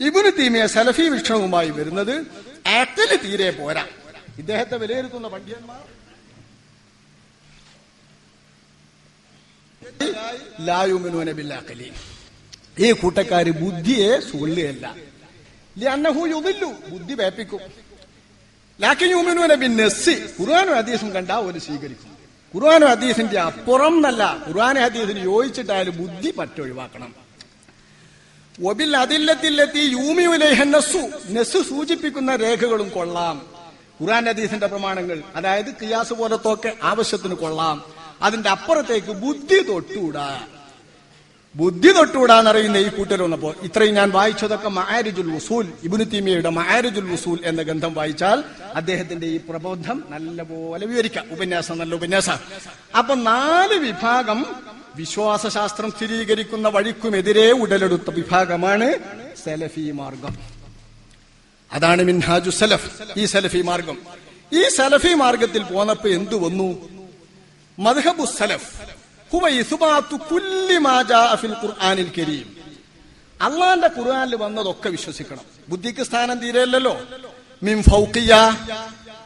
ഇബുന് തീമിയ സലഫി വീക്ഷണവുമായി വരുന്നത് ആക്കൽ തീരെ പോരാ. ഇദ്ദേഹത്തെ വിലയിരുത്തുന്ന പണ്ഡിതന്മാർ? ഈ കൂട്ടക്കാര് ബുദ്ധിയെ യുദില്ലു ബുദ്ധി വേപ്പിക്കും ലാക്കിൻ യുമിനൂന ബിൻ നെസ്സി ഖുർആാനും ഹദീസും കണ്ടാ ഒരു സ്വീകരിക്കും. ഖുർആാനും ഹദീസിന്റെ അപ്പുറം എന്നല്ല ഖുർആാനും ഹദീസിന് യോജിച്ചിട്ടായാലും ബുദ്ധി പറ്റൊഴിവാക്കണം. ഒബിൽ അതില്ലത്തിലെത്തി യൂമിയുലേഹ നസു നെസ് സൂചിപ്പിക്കുന്ന രേഖകളും കൊള്ളാം. ഖുറാൻ ഹദീസിന്റെ പ്രമാണങ്ങൾ അതായത് കിയാസ് പോലത്തൊക്കെ ആവശ്യത്തിന് കൊള്ളാം. അതിന്റെ അപ്പുറത്തേക്ക് ബുദ്ധി തൊട്ടുകൂടാ. ബുദ്ധി തൊട്ടുകൂടാന്നറിയുന്ന ഈ കൂട്ടർ വന്നപ്പോ ഇത്രയും ഞാൻ വായിച്ചതൊക്കെ മാരിജുൽ വസൂൽ ഇബുനു തീമിയയുടെ മാരിജുൽ വസൂൽ എന്ന ഗ്രന്ഥം വായിച്ചാൽ അദ്ദേഹത്തിന്റെ ഈ പ്രബോധം നല്ലപോലെ വിവരിക്കാം. ഉപന്യാസം നല്ല ഉപന്യാസം അപ്പൊ നാല് വിഭാഗം വിശ്വാസശാസ്ത്രം സ്ഥിരീകരിക്കുന്ന വഴിക്കുമെതിരെ ഉടലെടുത്ത വിഭാഗമാണ് സലഫി മാർഗം. അതാണ് മിൻഹാജു സലഫ് ഈ സലഫി മാർഗം. ഈ സലഫി മാർഗത്തിൽ പോന്നപ്പോ എന്തു വന്നു? മദ്ഹബു സലഫ് ഖുർആനിൽ കരീം. അള്ളാന്റെ ഖുർആനിൽ വന്നതൊക്കെ വിശ്വസിക്കണം. ബുദ്ധിക്ക് സ്ഥാനം തീരെയല്ലോ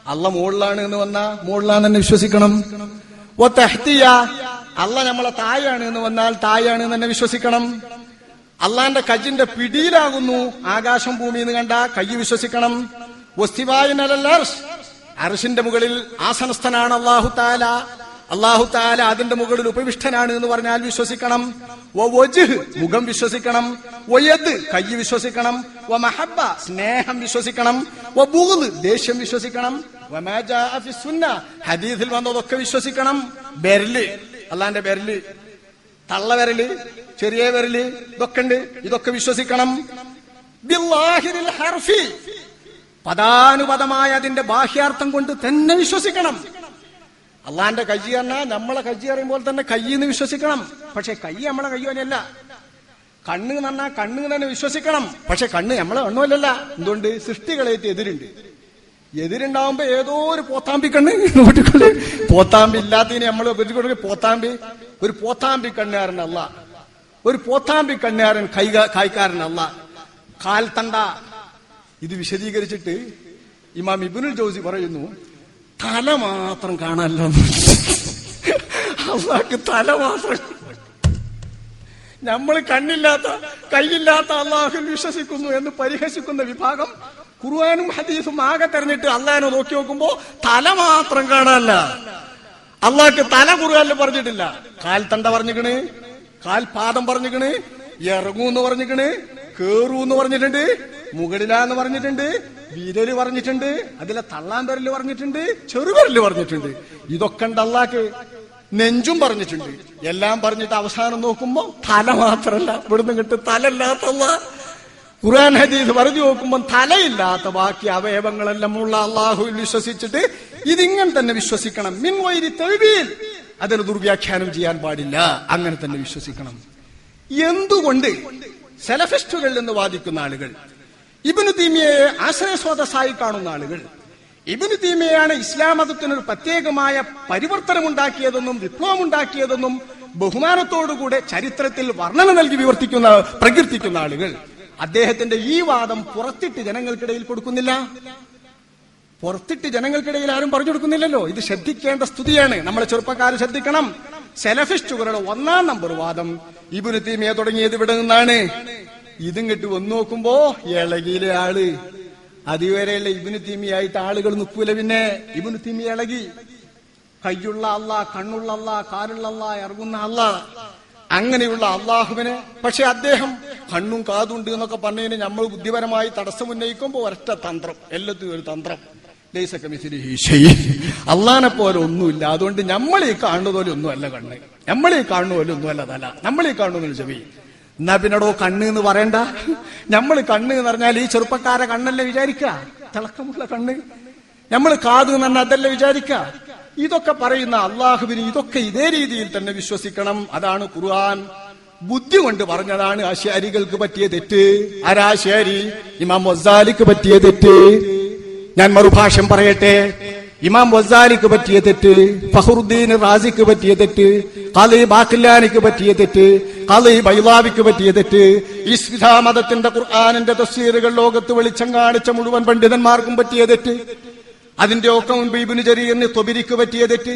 അല്ല മുകളിലാണ് എന്ന് വന്ന മോളിലാണെന്ന് വിശ്വസിക്കണം. അല്ല നമ്മളെ തായാണ് എന്ന് വന്നാൽ തായാണ് എന്ന് തന്നെ വിശ്വസിക്കണം. അള്ളാന്റെ കജിന്റെ പിടിയിലാകുന്നു ആകാശം ഭൂമി എന്ന് കണ്ട കൈ വിശ്വസിക്കണം. അർഷിന്റെ മുകളിൽ ആസനസ്ഥനാണ് അള്ളാഹു താല. അള്ളാഹു താല അതിന്റെ മുകളിൽ ഉപവിഷ്ടനാണ് എന്ന് പറഞ്ഞാൽ വിശ്വസിക്കണം. മുഖം വിശ്വസിക്കണം. വയത് കൈ വിശ്വസിക്കണം. വ മഹബ സ്നേഹം വിശ്വസിക്കണം. വ ദേഷ്യം വിശ്വസിക്കണം. ഹദീസിൽ വന്നതൊക്കെ വിശ്വസിക്കണം. ബെരൽ അള്ളാന്റെ വിരൽ തള്ള വിരൽ ചെറിയ വിരൽ ഇതൊക്കെ ഉണ്ട്. ഇതൊക്കെ വിശ്വസിക്കണം. പദാനുപദമായ അതിന്റെ ബാഹ്യാർത്ഥം കൊണ്ട് തന്നെ വിശ്വസിക്കണം. അള്ളാന്റെ കൈ പറഞ്ഞാൽ നമ്മളെ കൈ അറിയുമ്പോൾ തന്നെ കയ്യെന്ന് വിശ്വസിക്കണം. പക്ഷെ കൈ നമ്മളെ കയ്യോനല്ല കണ്ണ് എന്ന് കണ്ണ് തന്നെ വിശ്വസിക്കണം. പക്ഷെ കണ്ണ് നമ്മളെ കണ്ണുമല്ലല്ല. എന്തുകൊണ്ട്? സൃഷ്ടികളേറ്റ് എതിരുണ്ട്. എതിരുണ്ടാവുമ്പോ ഏതോ ഒരു പോത്താമ്പി കണ്ണ് നോട്ടിക്കൊണ്ട് പോത്താമ്പി ഇല്ലാത്തതിന് നമ്മൾ കൊടുക്കുക പോത്താമ്പി ഒരു പോത്താമ്പി കണ്ണുകാരനല്ല ഒരു പോത്താമ്പി കണ്ണുകാരൻ കൈ കായ്ക്കാരനല്ല കാൽത്തണ്ട. ഇത് വിശദീകരിച്ചിട്ട് ഇമാം ഇബിനുൽ ജോസി പറയുന്നു തല മാത്രം കാണാനല്ലാക്ക് തല മാത്രം. നമ്മൾ കണ്ണില്ലാത്ത കൈയില്ലാത്ത അള്ളാഹുൽ വിശ്വസിക്കുന്നു എന്ന് പരിഹസിക്കുന്ന വിഭാഗം ഖുർആാനും ഹദീസും ആകെ തെരഞ്ഞിട്ട് അള്ളഹാനെ നോക്കി നോക്കുമ്പോ തല മാത്രം കാണാനല്ല. അള്ളാഹ്ക്ക് തല ഖുർആാനിൽ പറഞ്ഞിട്ടില്ല. കാൽ തണ്ട പറഞ്ഞിക്കണ് കാൽ പാദം പറഞ്ഞിക്കണ് ഇറങ്ങൂന്ന് പറഞ്ഞിക്കണ് കേറൂന്ന് പറഞ്ഞിട്ടുണ്ട് മുകളിലാന്ന് പറഞ്ഞിട്ടുണ്ട് വിരൽ പറഞ്ഞിട്ടുണ്ട് അതിലെ തള്ളാൻ വിരൽ പറഞ്ഞിട്ടുണ്ട് ചെറുവിരൽ പറഞ്ഞിട്ടുണ്ട്. ഇതൊക്കെ ഉണ്ട് അള്ളാക്ക് നെഞ്ചും പറഞ്ഞിട്ടുണ്ട്. എല്ലാം പറഞ്ഞിട്ട് അവസാനം നോക്കുമ്പോ തല മാത്രല്ല. ഇവിടുന്ന് കിട്ടും തലല്ലാത്ത ഖുർആൻ ഹദീസ് പറഞ്ഞു നോക്കുമ്പോൾ തലയില്ലാത്ത ബാക്കി അവയവങ്ങളെല്ലാം ഉള്ള അള്ളാഹുവിൽ വിശ്വസിച്ചിട്ട് ഇതിങ്ങനെ തന്നെ വിശ്വസിക്കണം. മിൻ വൈരി തെളിവിൽ അതിന് ദുർവ്യാഖ്യാനം ചെയ്യാൻ പാടില്ല. അങ്ങനെ തന്നെ വിശ്വസിക്കണം. എന്തുകൊണ്ട്? സെലഫിസ്റ്റുകൾ എന്ന് വാദിക്കുന്ന ആളുകൾ. ഇബിനു തീമിയയെ ആശ്രയസ്രോതസ്സായി കാണുന്ന ആളുകൾ. ഇബിനു തീമിയയാണ് ഇസ്ലാം മതത്തിനൊരു പ്രത്യേകമായ പരിവർത്തനമുണ്ടാക്കിയതെന്നും വിപ്ലവമുണ്ടാക്കിയതെന്നും ബഹുമാനത്തോടുകൂടെ ചരിത്രത്തിൽ വർണന നൽകി വിവർത്തിക്കുന്ന പ്രകീർത്തിക്കുന്ന ആളുകൾ. അദ്ദേഹത്തിന്റെ ഈ വാദം പുറത്തിട്ട് ജനങ്ങൾക്കിടയിൽ കൊടുക്കുന്നില്ല. പുറത്തിട്ട് ജനങ്ങൾക്കിടയിൽ ആരും പറഞ്ഞു കൊടുക്കുന്നില്ലല്ലോ. ഇത് ശ്രദ്ധിക്കേണ്ട സ്തുതിയാണ്. നമ്മളെ ചെറുപ്പക്കാർ ശ്രദ്ധിക്കണം. സെലഫിസ്റ്റുകളുടെ ഒന്നാം നമ്പർ വാദം ഇബുന് തീമിയ തുടങ്ങിയത് ഇവിടെ നിന്നാണ്. ഇതും കെട്ട് വന്നു നോക്കുമ്പോ ഇളകിയിലെ ആൾ. അതുവരെയുള്ള ഇബിന് തീമിയായിട്ട് ആളുകൾ നിൽക്കൂല പിന്നെ. ഇബിന് തീമി ഇളകി. കയ്യുള്ള അല്ല കണ്ണുള്ള അല്ല കാലുള്ള അല്ല ഇറങ്ങുന്ന അല്ല അങ്ങനെയുള്ള അള്ളാഹുവിന്. പക്ഷെ അദ്ദേഹം കണ്ണും കാതുണ്ട് എന്നൊക്കെ പറഞ്ഞതിന് നമ്മൾ ബുദ്ധിപരമായി തടസ്സം ഉന്നയിക്കുമ്പോൾ ഒരൊറ്റ തന്ത്രം. എല്ലാത്തിനും ഒരു തന്ത്രം. അള്ളാനെ പോലെ ഒന്നുമില്ല. അതുകൊണ്ട് നമ്മൾ ഈ കാണുന്ന പോലെ ഒന്നുമല്ല കണ്ണ്. നമ്മൾ ഈ കാണുന്ന പോലെ ഒന്നുമല്ല തല. നമ്മൾ ഈ കാണുന്ന ചെവി. എന്നാ പിന്നടോ കണ്ണ് എന്ന് പറയണ്ട. നമ്മൾ കണ്ണ് എന്ന് പറഞ്ഞാൽ ഈ ചെറുപ്പക്കാരെ കണ്ണല്ലേ വിചാരിക്ക തിളക്കമുള്ള കണ്ണ്. നമ്മൾ കാത് എന്ന് പറഞ്ഞാൽ അതല്ലേ വിചാരിക്ക ഇതൊക്കെ പറയുന്ന അള്ളാഹുവിന് ഇതൊക്കെ ഇതേ രീതിയിൽ തന്നെ വിശ്വസിക്കണം. അതാണ് ഖുർആൻ. ബുദ്ധി കൊണ്ട് പറഞ്ഞതാണ് ആശാരികൾക്ക് പറ്റിയ തെറ്റ്. ആരാശാരി ഇമാം വസാലിക്ക് പറ്റിയ തെറ്റ്. ഞാൻ മറുഭാഷം പറയട്ടെ. ഇമാം വസാലിക്ക് പറ്റിയ തെറ്റ്. ഫഹറുദ്ദീൻ റാസിക്ക് പറ്റിയ തെറ്റ്. കളി ബാക്കില്ലാനിക്ക് പറ്റിയ തെറ്റ്. കളി ബൈലാവിക്ക് പറ്റിയ തെറ്റ്. ഇസ്ലാം മതത്തിന്റെ ഖുർആാനിന്റെ തസ്സീറുകൾ ലോകത്ത് വെളിച്ചം കാണിച്ച മുഴുവൻ പണ്ഡിതന്മാർക്കും പറ്റിയ തെറ്റ്. അതിന്റെ ഒക്കെ മുൻപ് ഇബിന് ജരീറിന് തൊബിരിക്ക് പറ്റിയ തെറ്റ്.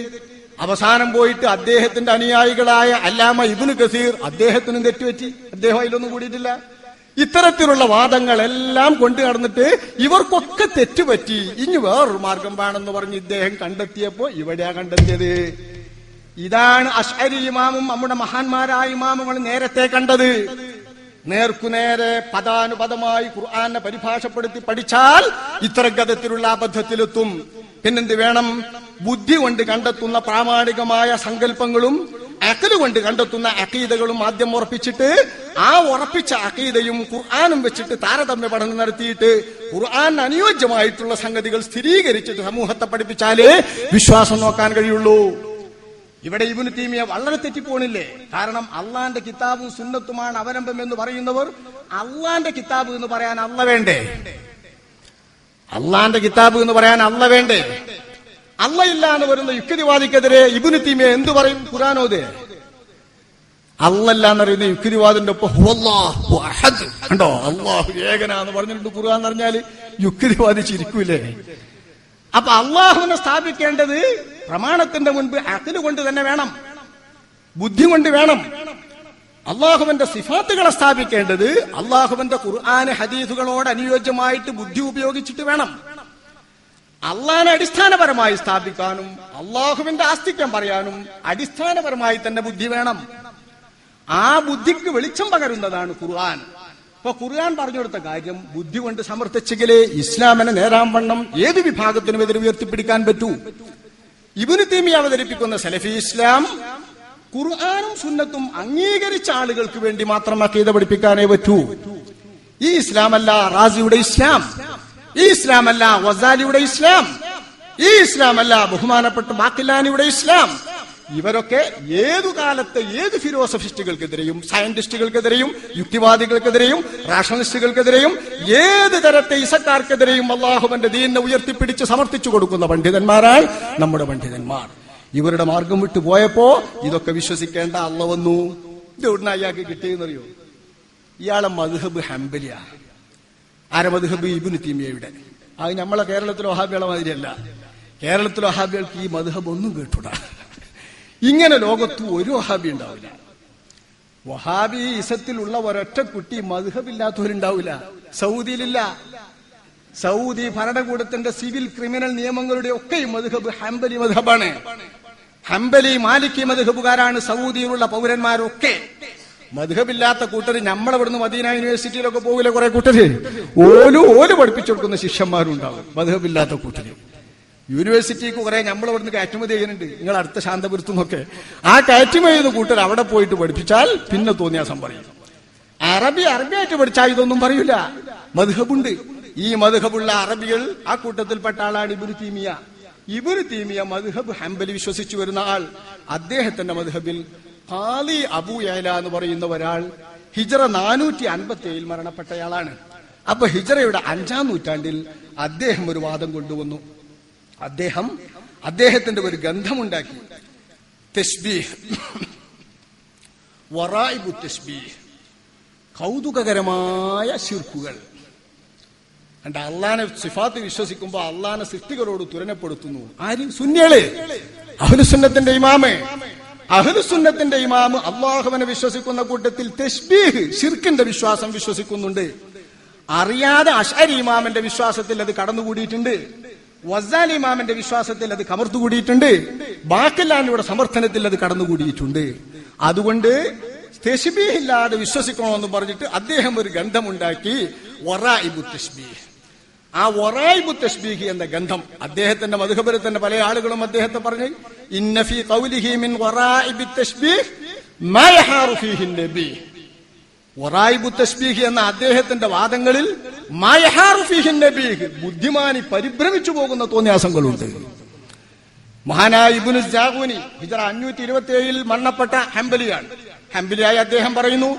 അവസാനം പോയിട്ട് അദ്ദേഹത്തിന്റെ അനുയായികളായ അല്ലാമ ഇബിന് കസീർ അദ്ദേഹത്തിനും തെറ്റുപറ്റി അദ്ദേഹം അതിലൊന്നും കൂടിയിട്ടില്ല. ഇത്തരത്തിലുള്ള വാദങ്ങളെല്ലാം കൊണ്ടു നടന്നിട്ട് ഇവർക്കൊക്കെ തെറ്റുപറ്റി ഇനി വേറൊരു മാർഗം വേണമെന്ന് പറഞ്ഞ് ഇദ്ദേഹം കണ്ടെത്തിയപ്പോ ഇവിടെയാ കണ്ടെത്തിയത്. ഇതാണ് അഷ്അരി ഇമാമും നമ്മുടെ മഹാന്മാരായ ഇമാമുകൾ നേരത്തെ കണ്ടത്. നേർക്കുനേരെ പദാനുപദമായി ഖുർആാനെ പരിഭാഷപ്പെടുത്തി പഠിച്ചാൽ ഇത്തരം ഗതത്തിലുള്ള അബദ്ധത്തിലെത്തും. പിന്നെന്ത് വേണം? ബുദ്ധി കൊണ്ട് കണ്ടെത്തുന്ന പ്രാമാണികമായ സങ്കല്പങ്ങളും അക്കൽ കൊണ്ട് കണ്ടെത്തുന്ന അക്കീതകളും ആദ്യം ഉറപ്പിച്ചിട്ട് ആ ഉറപ്പിച്ച അക്കീതയും ഖുർആാനും വെച്ചിട്ട് താരതമ്യ പഠനം നടത്തിയിട്ട് ഖുർആൻ അനുയോജ്യമായിട്ടുള്ള സംഗതികൾ സ്ഥിരീകരിച്ചിട്ട് സമൂഹത്തെ പഠിപ്പിച്ചാലേ വിശ്വാസം നോക്കാൻ കഴിയുള്ളൂ. ഇവിടെ ഇബിന് തീമിയ വളരെ തെറ്റിപ്പോണില്ലേ? കാരണം അള്ളാന്റെ കിതാബും സുന്നത്തുമാണ് അവലംബം എന്ന് പറയുന്നവർ അള്ളാന്റെ കിതാബ് എന്ന് പറയാൻ അല്ല വേണ്ടേ? അള്ളാന്റെ കിതാബ് എന്ന് പറയാൻ അല്ല വേണ്ടേ? അല്ല ഇല്ല എന്ന് വരുന്ന യുക്തിവാദിക്കെതിരെ ഇബുന് തീമിയ എന്തു പറയും? ഖുറാനോദേ അല്ലല്ല എന്നറിയുന്ന യുക്തിവാദിന്റെ ഒപ്പം. കണ്ടോ? അള്ളാഹു ഏകനാന്ന് പറഞ്ഞിട്ടുണ്ട് ഖുർആൻ യുക്തിവാദി ചിരിക്കൂലേ? അപ്പൊ അള്ളാഹുവിനെ സ്ഥാപിക്കേണ്ടത് പ്രമാണത്തിന്റെ മുൻപ് അഖിൽ കൊണ്ട് തന്നെ വേണം. ബുദ്ധി കൊണ്ട് വേണം. അള്ളാഹുവിന്റെ സിഫാത്തുകളെ സ്ഥാപിക്കേണ്ടത് അള്ളാഹുവിന്റെ ഖുർആാന് ഹദീസുകളോട് അനുയോജ്യമായിട്ട് ബുദ്ധി ഉപയോഗിച്ചിട്ട് വേണം. അള്ളാഹിനെ അടിസ്ഥാനപരമായി സ്ഥാപിക്കാനും അള്ളാഹുവിന്റെ ആസ്തിക്യം പറയാനും അടിസ്ഥാനപരമായി തന്നെ ബുദ്ധി വേണം. ആ ബുദ്ധിക്ക് വെളിച്ചം പകരുന്നതാണ് ഖുർആൻ. ഇപ്പൊ ഖുർആൻ പറഞ്ഞു കൊടുത്ത കാര്യം ബുദ്ധി കൊണ്ട് സമർത്ഥിച്ചെങ്കിലേ ഇസ്ലാമിനെ നേരാൻ വണ്ണം ഏത് വിഭാഗത്തിനും എതിരെ ഉയർത്തിപ്പിടിക്കാൻ പറ്റൂ. ഇബിന് തീമി അവതരിപ്പിക്കുന്ന സലഫി ഇസ്ലാം ഖുർആാനും സുന്നത്തും അംഗീകരിച്ച ആളുകൾക്ക് വേണ്ടി മാത്രം അക്കീത പഠിപ്പിക്കാനേ പറ്റൂ. ഈ ഇസ്ലാമല്ല റാസിയുടെ ഇസ്ലാം. ഈ ഇസ്ലാമല്ല വസാലിയുടെ ഇസ്ലാം. ഈ ഇസ്ലാമല്ല ബഹുമാനപ്പെട്ട ബാക്കിലാനിയുടെ ഇസ്ലാം. ഇവരൊക്കെ ഏതു കാലത്തെ ഏത് ഫിലോസഫിസ്റ്റുകൾക്കെതിരെയും സയന്റിസ്റ്റുകൾക്കെതിരെയും യുക്തിവാദികൾക്കെതിരെയും റാഷണലിസ്റ്റുകൾക്കെതിരെയും ഏത് തരത്തെ ഇസക്കാർക്കെതിരെയും അള്ളാഹുവിന്റെ ദീനെ ഉയർത്തിപ്പിടിച്ച് സമർത്ഥിച്ചു കൊടുക്കുന്ന പണ്ഡിതന്മാരാണ് നമ്മുടെ പണ്ഡിതന്മാർ. ഇവരുടെ മാർഗം വിട്ടു പോയപ്പോ ഇതൊക്കെ വിശ്വസിക്കേണ്ട അള്ള വന്നു. ഇത് എവിടുന്ന അയാൾക്ക് കിട്ടിയെന്നറിയോ? ഇയാളെ മധുഹബ് ഹംബലിയ. ആരെ മധുഹബ് ഇബിന് തീമിയയുടെ. അത് നമ്മളെ കേരളത്തിലെ ഒഹാബികളെ മാതിരിയല്ല. കേരളത്തിലെ ഒഹാബികൾക്ക് ഈ മധുഹബ് ഒന്നും കേട്ടൂടാ. ഇങ്ങനെ ലോകത്ത് ഒരു വഹാബി ഉണ്ടാവില്ല. വഹാബി ഇസത്തിലുള്ള ഒരൊറ്റ കുട്ടി മധുഹബില്ലാത്തവരുണ്ടാവില്ല സൗദിയിലില്ല. സൗദി ഭരണകൂടത്തിന്റെ സിവിൽ ക്രിമിനൽ നിയമങ്ങളുടെ ഒക്കെ മധുഹബ് ഹംബലി മധുഹബാണ് ഹംബലി മാലിക്കി മധുഹബുകാരാണ് സൗദിയിലുള്ള പൗരന്മാരൊക്കെ. മധുഹബില്ലാത്ത കൂട്ടര് നമ്മളവിടുന്ന് മദീന യൂണിവേഴ്സിറ്റിയിലൊക്കെ പോകില്ല കുറെ കൂട്ടര്? ഓലും ഓൽ പഠിപ്പിച്ചു കൊടുക്കുന്ന ശിഷ്യന്മാരുണ്ടാവും മധുഹബില്ലാത്ത കൂട്ടര്. യൂണിവേഴ്സിറ്റിക്ക് കുറെ നമ്മൾ ഇവിടുന്ന് കയറ്റുമതി ചെയ്യുന്നുണ്ട്. നിങ്ങൾ അടുത്ത ശാന്തപുരത്തു നിന്നൊക്കെ ആ കയറ്റുമതി ചെയ്ത് കൂട്ടർ അവിടെ പോയിട്ട് പഠിപ്പിച്ചാൽ പിന്നെ തോന്നിയാസം പറയും അറബി അറബിയായിട്ട് പഠിച്ചാൽ ഇതൊന്നും പറയൂല. മധുഹബുണ്ട് ഈ മധുഹബുള്ള അറബികൾ ആ കൂട്ടത്തിൽപ്പെട്ട ആളാണ് ഇബുരു തീമിയ ഇബുരു തീമിയ മധുഹബ് ഹംബലി വിശ്വസിച്ചു വരുന്ന ആൾ. അദ്ദേഹത്തിന്റെ മധുഹബിൽ ഖാലി അബു യല എന്ന് പറയുന്ന ഒരാൾ ഹിജറ നാനൂറ്റി അൻപത്തി ഏഴിൽ മരണപ്പെട്ടയാളാണ്. അപ്പൊ ഹിജറയുടെ അഞ്ചാം നൂറ്റാണ്ടിൽ അദ്ദേഹം ഒരു വാദം കൊണ്ടുവന്നു. അദ്ദേഹം അദ്ദേഹത്തിന്റെ ഒരു ഗന്ധമുണ്ടാക്കി വറായിബു കൗതുകകരമായ ശിർക്കുകൾ. കണ്ട അള്ളാനെ സിഫാത്ത് വിശ്വസിക്കുമ്പോ അള്ളാനെ സൃഷ്ടികളോട് തുരനപ്പെടുത്തുന്നു. ആരും? സുന്യൾ അഹുലുസുന്നത്തിന്റെ ഇമാമ്. അഹുലുസുന്നത്തിന്റെ ഇമാമ് അള്ളാഹുവിനെ വിശ്വസിക്കുന്ന കൂട്ടത്തിൽ തെസ്ബീഹ് ഷിർക്കിന്റെ വിശ്വാസം വിശ്വസിക്കുന്നുണ്ട്. അറിയാതെ അഷാരി ഇമാമിന്റെ വിശ്വാസത്തിൽ അത് കടന്നുകൂടിയിട്ടുണ്ട്. ഇമാമിന്റെ വിശ്വാസത്തിൽ അത് കമർത്തുകൂടിയിട്ടുണ്ട്. ബാക്കില്ലാനിയുടെ സമർത്ഥനത്തിൽ അത് കടന്നുകൂടിയിട്ടുണ്ട്. അതുകൊണ്ട് തെഷ്ബീഹില്ലാതെ വിശ്വസിക്കണമെന്ന് പറഞ്ഞിട്ട് അദ്ദേഹം ഒരു ഗന്ധമുണ്ടാക്കി വറായിബു ആ വറായിബു തസ്ബീഹ് എന്ന ഗന്ധം അദ്ദേഹത്തിന്റെ മധുഹബരിൽ തന്നെ പല ആളുകളും അദ്ദേഹത്തെ പറഞ്ഞു ഇന്നഫി ഖൗലിഹി മിൻ വറായിബി തസ്ബീഹ് മാ ഫീഹി വറായിബു തസ്ബീഹ് എന്ന അദ്ദേഹത്തിന്റെ വാദങ്ങളിൽ ബുദ്ധിമാനി പരിഭ്രമിച്ചു പോകുന്ന തോന്നിയാസങ്ങളുണ്ട്. മഹാനായ ഇബുനു ജാഗൂനി ഹിജറ അഞ്ഞൂറ്റി ഇരുപത്തി ഏഴിൽ മരണപ്പെട്ട ഹംബലിയാണ്. ഹംബലിയായി അദ്ദേഹം പറയുന്നു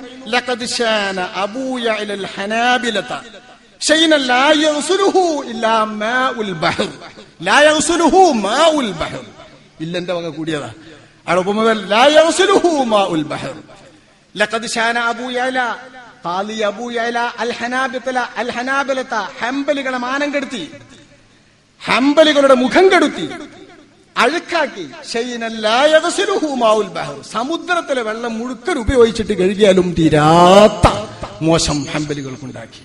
ഇല്ലെന്റെ വക കൂടിയതാ. അയാൾ അബൂ യഅല ഖാലി അബൂ യഅല അൽ ഹനാബില അൽ ഹനാബിലത ഹംബലികളെ മാനം കെടുത്തി. ഹംബലികളുടെ മുഖം കെടുത്തി. അഴുക്കാക്കി. സമുദ്രത്തിലെ വെള്ളം മുഴുക്കൻ ഉപയോഗിച്ചിട്ട് കഴുകിയാലും തീരാത്ത മോശം ഹംബലികൾക്കുണ്ടാക്കി.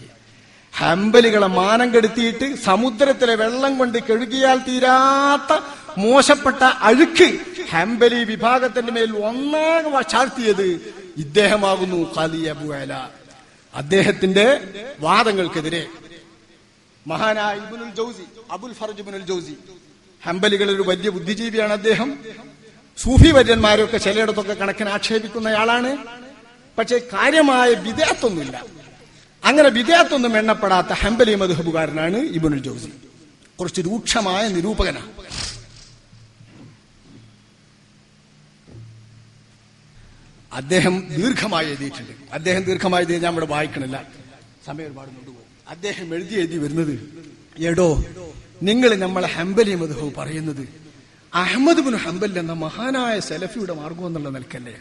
ഹംബലികളെ മാനം കെടുത്തിയിട്ട് സമുദ്രത്തിലെ വെള്ളം കൊണ്ട് കഴുകിയാൽ തീരാത്ത മോശപ്പെട്ട അഴുക്ക് ഹംബലി വിഭാഗത്തിന്റെ മേൽ ഒന്നാകെ ചാർത്തിയത് ഇദ്ദേഹമാകുന്നു ഖാലി അബു അല. അദ്ദേഹത്തിന്റെ വാദങ്ങൾക്കെതിരെ മഹാനായ ഇബുനുൽ ജൗസി അബുൽ ഫർജ് ഇബ്നുൽ ജൗസി ഹംബലികളിൽ ഒരു വലിയ ബുദ്ധിജീവിയാണ് അദ്ദേഹം. സൂഫി വര്യന്മാരൊക്കെ ചിലയിടത്തൊക്കെ കണക്കിന് ആക്ഷേപിക്കുന്നയാളാണ്. പക്ഷേ കാര്യമായ വിദേഹത്തൊന്നുമില്ല അങ്ങനെ വിദേഹത്തൊന്നും എണ്ണപ്പെടാത്ത ഹംബലി മധുഹബുകാരനാണ് ഇബുനുൽ ജൗസി. കുറച്ച് രൂക്ഷമായ നിരൂപകനാണ്. അദ്ദേഹം ദീർഘമായി എഴുതിയിട്ടുണ്ട്. അദ്ദേഹം ദീർഘമായി എഴുതി ഞാൻ ഇവിടെ വായിക്കണില്ല. സമയം ഒരുപാട് കൊണ്ടുപോകും അദ്ദേഹം എഴുതി എഴുതി വരുന്നത് എടോ നിങ്ങൾ നമ്മളെ ഹംബലി മധു പറയുന്നത് അഹമ്മദ് ബിൻ ഹംബൽ എന്ന മഹാനായ സെലഫിയുടെ മാർഗം എന്നുള്ള നിലക്കല്ലേ?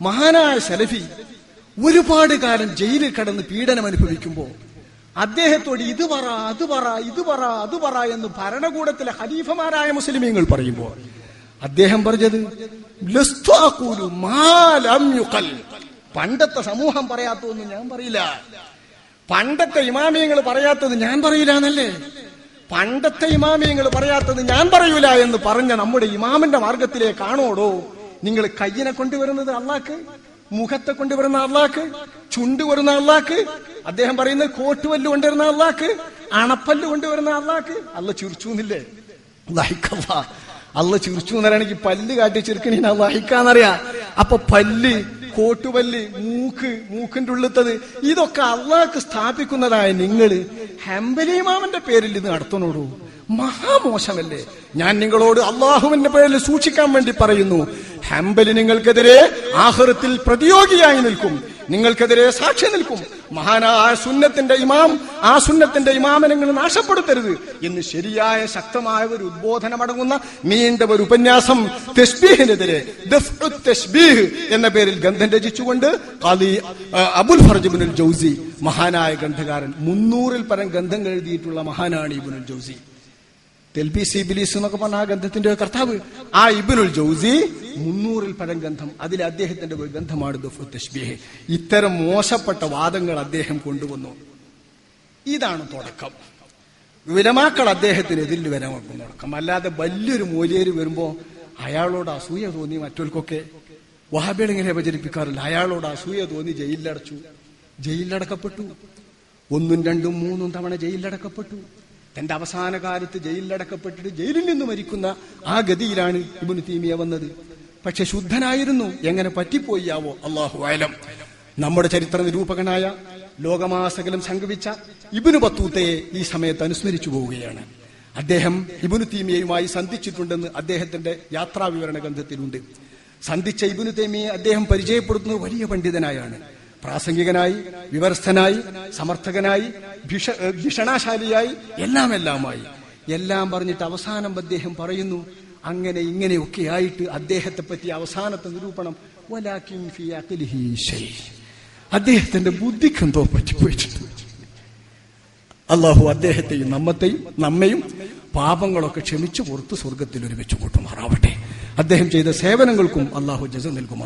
മഹാനായ സെലഫി ഒരുപാട് കാലം ജയിലിൽ കടന്ന് പീഡനം അനുഭവിക്കുമ്പോൾ അദ്ദേഹത്തോട് ഇത് പറ അത് പറ ഇത് പറ അത് പറ എന്ന് ഭരണകൂടത്തിലെ ഖലീഫമാരായ മുസ്ലിമീങ്ങൾ പറയുമ്പോ അദ്ദേഹം പറഞ്ഞത്. പണ്ടത്തെ സമൂഹം പറയാത്തതൊന്നും ഞാൻ പറയില്ല. പണ്ടത്തെ ഇമാമിയങ്ങൾ പറയാത്തത് ഞാൻ പറയില്ല എന്നല്ലേ? പണ്ടത്തെ ഇമാമിയങ്ങൾ പറയാത്തത് ഞാൻ പറയൂല എന്ന് പറഞ്ഞ നമ്മുടെ ഇമാമിന്റെ മാർഗത്തിലെ കാണോടോ നിങ്ങൾ കയ്യിനെ കൊണ്ടുവരുന്നത് അള്ളാക്ക്? മുഖത്തെ കൊണ്ടുവരുന്ന അള്ളാക്ക്? ചുണ്ട് വരുന്ന അള്ളാക്ക്? അദ്ദേഹം പറയുന്നത് കോട്ടുവല്ല് കൊണ്ടുവരുന്ന അള്ളാക്ക്? അണപ്പല്ല് കൊണ്ടുവരുന്ന അള്ളാക്ക്? അല്ല ചുരിച്ചു ലഹിക്കല്ല അല്ല ചിരിച്ചു എന്നറിയാണെങ്കിൽ പല്ല് കാട്ടി ചിരിക്കണീന ലഹിക്കാന്നറിയാ അപ്പൊ പല്ല് കോട്ടുപല്ല് മൂക്ക് മൂക്കിന്റെ ഉള്ളിത്തത് ഇതൊക്കെ അള്ളാഹ്ക്ക് സ്ഥാപിക്കുന്നതായ നിങ്ങൾ ഹംബലിമാമന്റെ പേരിൽ ഇത് നടത്തണോടൂ. മഹാമോശമല്ലേ. ഞാൻ നിങ്ങളോട് അള്ളാഹുവിന്റെ പേരിൽ സൂക്ഷിക്കാൻ വേണ്ടി പറയുന്നു. ഹംബലി നിങ്ങൾക്കെതിരെ ആഹൃത്തിൽ പ്രതിയോഗിയായി നിൽക്കും. നിങ്ങൾക്കെതിരെ സാക്ഷി നിൽക്കും. മഹാനായ സുന്നത്തിന്റെ ഇമാം ആ സുന്നത്തിന്റെ ഇമാമെ നിങ്ങൾ നാശപ്പെടുത്തരുത് എന്ന് ശരിയായ ശക്തമായ ഒരു ഉദ്ബോധനമടങ്ങുന്ന നീണ്ട ഒരു ഉപന്യാസം തെസ്ബീഹിനെതിരെ തെസ്ബീഹ് എന്ന പേരിൽ ഗന്ധം രചിച്ചുകൊണ്ട് അലി അബുൽ ഫർജുബുനുൽ ജൗസി മഹാനായ ഗ്രന്ഥകാരൻ മുന്നൂറിൽ പരം ഗന്ധം എഴുതിയിട്ടുള്ള മഹാനാണ് ഇബുനുൽ ജൗസി. തെൽബീസ് ഇബിലീസ് എന്നൊക്കെ പറഞ്ഞ ആ ഗന്ധത്തിന്റെ കർത്താവ്. ആ ഇബിനുൽ ജൗസി മുന്നൂറിൽ പഴം ഗന്ധം അതിൽ അദ്ദേഹത്തിന്റെ ഒരു ഗ്രന്ഥമാണ് ദഫു തസ്ബീഹ് ഇത്തരം മോശപ്പെട്ട വാദങ്ങൾ അദ്ദേഹം കൊണ്ടുവന്നു. ഇതാണ് തുടക്കം. വിലമാക്കൾ അദ്ദേഹത്തിന് എതിരിൽ വരാൻ തുടക്കം. അല്ലാതെ വലിയൊരു മൂലേര് വരുമ്പോ അയാളോട് അസൂയ തോന്നി മറ്റൊരുക്കൊക്കെ വഹാബികൾ ഇങ്ങനെ പ്രചരിപ്പിക്കാറില്ല. അയാളോട് അസൂയ തോന്നി ജയിലിലടച്ചു. ജയിലിലടക്കപ്പെട്ടു. ഒന്നും രണ്ടും മൂന്നും തവണ ജയിലിലടക്കപ്പെട്ടു. തന്റെ അവസാന കാലത്ത് ജയിലിലടക്കപ്പെട്ടിട്ട് ജയിലിൽ നിന്ന് മരിക്കുന്ന ആ ഗതിയിലാണ് ഇബുന് തീമിയ വന്നത്. പക്ഷെ ശുദ്ധനായിരുന്നു. എങ്ങനെ പറ്റിപ്പോയിയാവോ? അള്ളാഹു ആലം നമ്മുടെ ചരിത്ര നിരൂപകനായ ലോകമാസകലം സംഘവിച്ച ഇബിനു ബത്തൂത്തയെ ഈ സമയത്ത് അനുസ്മരിച്ചു പോവുകയാണ്. അദ്ദേഹം ഇബുനു തീമിയയുമായി സന്ധിച്ചിട്ടുണ്ടെന്ന് അദ്ദേഹത്തിന്റെ യാത്രാവിവരണ ഗ്രന്ഥത്തിലുണ്ട്. സന്ധിച്ച ഇബുനു തേമിയെ അദ്ദേഹം പരിചയപ്പെടുത്തുന്നത് വലിയ പണ്ഡിതനായാണ്. പ്രാസംഗികനായി വിവർസ്ഥനായി സമർത്ഥകനായി ഭിഷ ഭീഷണാശാലിയായി എല്ലാം എല്ലാമായി എല്ലാം പറഞ്ഞിട്ട് അവസാനം അദ്ദേഹം പറയുന്നു അങ്ങനെ ഇങ്ങനെയൊക്കെ ആയിട്ട് അദ്ദേഹത്തെ പറ്റി അവസാനത്തെ നിരൂപണം. അദ്ദേഹത്തിന്റെ ബുദ്ധിക്ക് എന്തോ പറ്റിപ്പോയിട്ടുണ്ട് അള്ളാഹു അദ്ദേഹത്തെയും നമ്മത്തെയും നമ്മയും പാപങ്ങളൊക്കെ ക്ഷമിച്ചു പുറത്ത് സ്വർഗത്തിൽ ഒരുമിച്ച് കൂട്ടുമാറാവട്ടെ. അദ്ദേഹം ചെയ്ത സേവനങ്ങൾക്കും അള്ളാഹു ജസ നൽകുമാർ